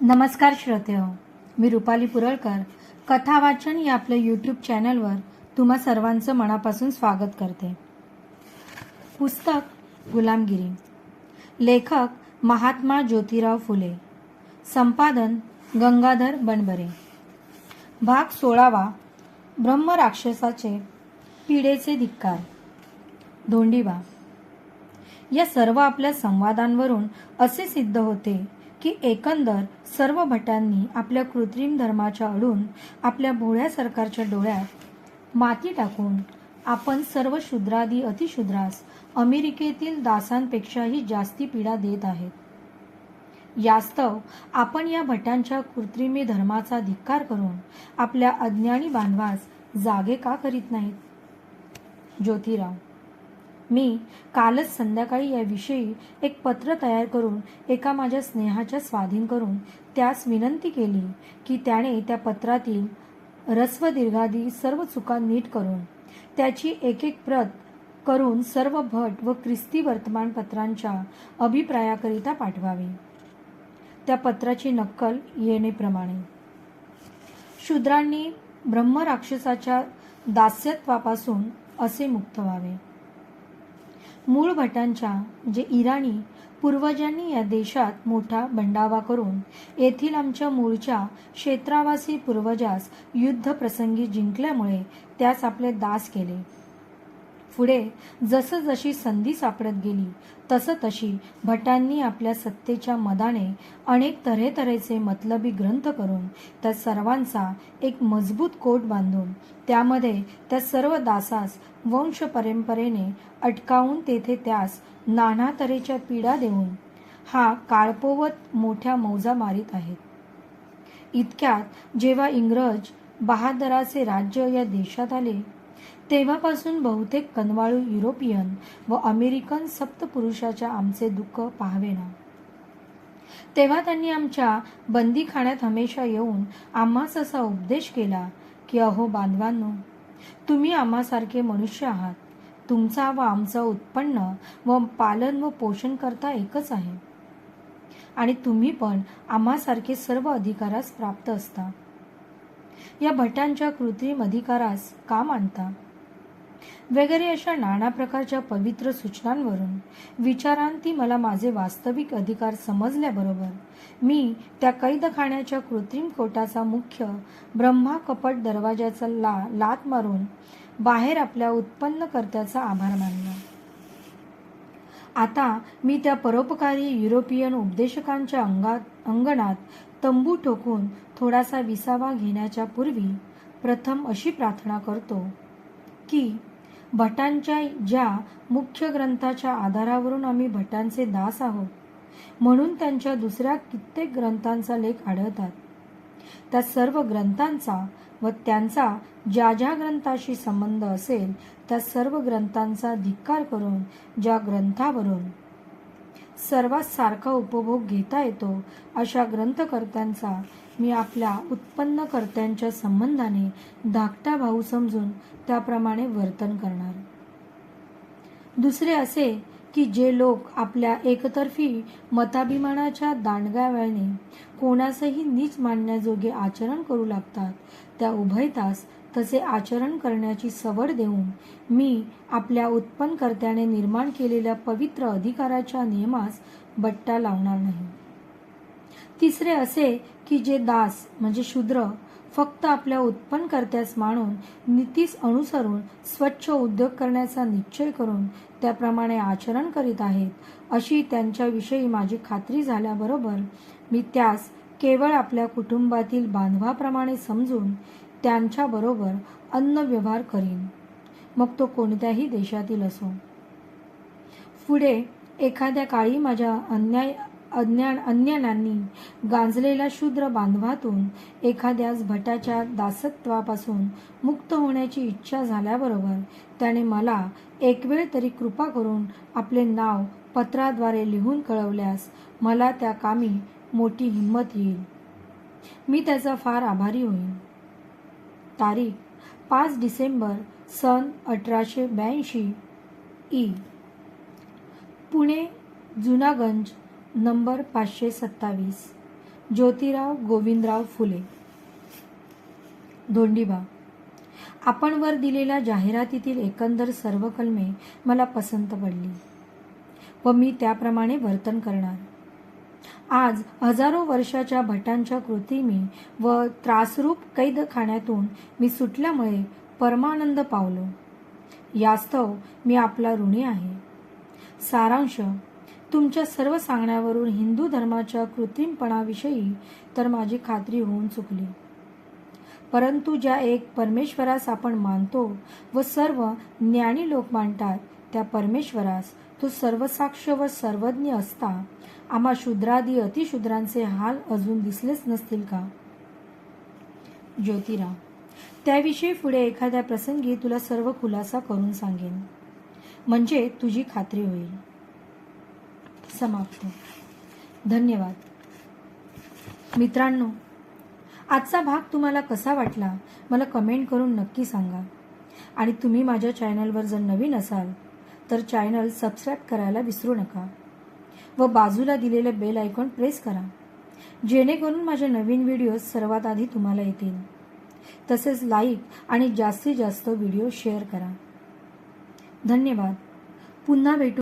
नमस्कार श्रोते हो मी रुपाली पुरळकर. कथा वाचन या आपल्या यूट्यूब चॅनलवर तुम्हा सर्वांचं मनापासून स्वागत करते. पुस्तक गुलामगिरी. लेखक महात्मा ज्योतिराव फुले. संपादन गंगाधर बनबरे. भाग सोळावा ब्रह्म राक्षसाचे पिढेचे धिक्कार. धोंडीबा. या सर्व आपल्या संवादांवरून असे सिद्ध होते की एकंदर सर्व भटांनी आपल्या कृत्रिम धर्माच्या अडून आपल्या भोळ्या सरकारच्या डोळ्यात माती टाकून आपण सर्व शूद्रादी अतिशूद्रास अमेरिकेतील दासांपेक्षाही जास्ती पीडा देत आहेत. यास्तव आपण या भटांच्या कृत्रिमी धर्माचा धिक्कार करून आपल्या अज्ञानी बांधवास जागे का करीत नाहीत? ज्योतिराव मी कालच संध्याकाळी याविषयी एक पत्र तयार करून एका माझ्या स्नेहाच्या स्वाधीन करून त्यास विनंती केली की त्याने त्या पत्रातील रस्व दीर्घादी सर्व चुका नीट करून त्याची एक एक प्रत करून सर्व भट व ख्रिस्ती वर्तमानपत्रांच्या अभिप्रायाकरिता पाठवावी. त्या पत्राची नक्कल येणेप्रमाणे शूद्रांनी ब्रह्मराक्षसाच्या दास्यत्वापासून असे मुक्त व्हावे. मूळ भटांच्या जे इराणी पूर्वजांनी या देशात मोठा बंडावा करून येथील आमच्या मूळच्या क्षेत्रावासी पूर्वजास युद्ध प्रसंगी जिंकल्यामुळे त्यास आपले दास केले. पुढे जसं जशी संधी सापडत गेली तसं तशी भटांनी आपल्या सत्तेच्या मदाने अनेक तऱ्हेतऱ्हेचे मतलबी ग्रंथ करून त्या सर्वांचा एक मजबूत कोट बांधून त्यामध्ये त्या सर्व दासास वंश परंपरेने अटकावून तेथे त्यास नाना तऱ्हेच्या पीडा देऊन हा काळपोवत मोठ्या मौजा मारीत आहेत. इतक्यात जेव्हा इंग्रज बहादराचे राज्य या देशात आले तेव्हापासून बहुतेक कनवाळू युरोपियन व अमेरिकन सप्तपुरुषाच्या आमचे दुःख पाहावेना. तेव्हा त्यांनी आमच्या बंदीखाण्यात हमेशा येऊन आम्हास असा उपदेश केला की अहो बांधवांनो तुम्ही आम्हासारखे मनुष्य आहात. तुमचा व आमचं उत्पन्न व पालन व पोषण करता एकच आहे. आणि तुम्ही पण आम्हासारखे सर्व अधिकारास प्राप्त असता. या भटांच्या कृत्रिम अधिकारास का मानता वगैरे अशा नाना प्रकारच्या पवित्र सूचनांवरून विचारांती मला माझे वास्तविक अधिकार समजल्याबरोबर मी त्या कैदखान्याच्या कृत्रिम कोटाचा मुख्य ब्रह्मा कपट दरवाजाचा ला लात मारून बाहेर आपल्या उत्पन्नकर्त्याचा आभार मानला. आता मी त्या परोपकारी युरोपियन उपदेशकांच्या अंगात अंगणात तंबू ठोकून थोडासा विसावा घेण्याच्या पूर्वी प्रथम अशी प्रार्थना करतो की भटांच्या ज्या मुख्य ग्रंथाच्या आधारावरून आम्ही भटांचे दास आहोत म्हणून त्यांच्या दुसऱ्या कित्येक ग्रंथांचा लेख आढळतात. त्या सर्व ग्रंथांचा व त्यांचा ज्या ज्या ग्रंथाशी संबंध असेल त्या सर्व ग्रंथांचा धिक्कार करून ज्या ग्रंथावरून सर्वात सारखा उपभोग घेता येतो अशा ग्रंथकर्त्यांचा मी आपल्या उत्पन्नकर्त्यांच्या संबंधाने धाकटा भाऊ समजून त्याप्रमाणे वर्तन करणार. दुसरे असे की जे लोक आपल्या एकतर्फी मताभिमानाच्या दांडगाव्याने कोणासही नीच मानण्याजोगे आचरण करू लागतात त्या उभयतास तसे आचरण करण्याची सवड देऊन मी आपल्या उत्पन्नकर्त्याने निर्माण केलेल्या पवित्र अधिकाराच्या नियमास बट्टा लावणार नाही. तिसरे असे की जे दास म्हणजे शूद्र फक्त आपल्या उत्पन्नकर्त्यास मानून नीतीस अनुसरून स्वच्छ उद्योग करण्याचा निश्चय करून त्याप्रमाणे आचरण करीत आहेत अशी त्यांच्याविषयी माझी खात्री झाल्याबरोबर मी त्यास केवळ आपल्या कुटुंबातील बांधवाप्रमाणे समजून त्यांच्याबरोबर अन्न व्यवहार करीन. मग तो कोणत्याही देशातील असो. पुढे एखाद्या काळी माझ्या अन्याय अज्ञान अज्ञानांनी गांजलेल्या शूद्र बांधवातून एखाद्यास भटाच्या दासत्वापासून मुक्त होण्याची इच्छा झाल्याबरोबर त्याने मला एक वेळ तरी कृपा करून आपले नाव पत्राद्वारे लिहून कळवल्यास मला त्या कामी मोठी हिंमत येईल. मी त्याचा फार आभारी होईन. तारीख पाच डिसेंबर सन अठराशे ब्याऐंशी ई. पुणे जुनागंज नंबर पाचशे सत्तावीस. ज्योतिराव गोविंदराव फुले. धोंडीबा. आपण वर दिलेल्या जाहिरातीतील एकंदर सर्व कलमे मला पसंत पडली व मी त्याप्रमाणे वर्तन करणार. आज हजारो वर्षाच्या भटांच्या कृतीमी व त्रासरूप कैदखान्यातून मी सुटल्यामुळे परमानंद पावलो. यास्तव मी आपला ऋणी आहे. सारांश तुमच्या सर्व सांगण्यावरून हिंदू धर्माच्या कृत्रिमपणाविषयी तर माझी खात्री होऊन चुकली. परंतु ज्या एक परमेश्वरास आपण मानतो व सर्व ज्ञानी लोक मानतात त्या परमेश्वरास तो सर्वसाक्ष व सर्वज्ञ असता. आम्हा शूद्रादी अतिशूद्रांचे हाल अजून दिसलेच नसतील का? ज्योतिराम त्याविषयी पुढे एखाद्या प्रसंगी तुला सर्व खुलासा करून सांगेन. म्हणजे तुझी खात्री होईल. समाप्त धन्यवाद. मित्रांनो आजचा भाग तुम्हाला कसा वाटला मला कमेंट करून नक्की सांगा. आणि तुम्ही माझ्या चॅनलवर जर नवीन असाल तर चॅनल सबस्क्राईब करायला विसरू नका. व बाजूला दिलेले बेल आयकॉन प्रेस करा. जेणेकरून माझे नवीन व्हिडिओ सर्वात आधी तुम्हाला येतील. तसेच लाईक आणि जास्तीत जास्त व्हिडिओ शेअर करा. धन्यवाद. पुन्हा भेटू.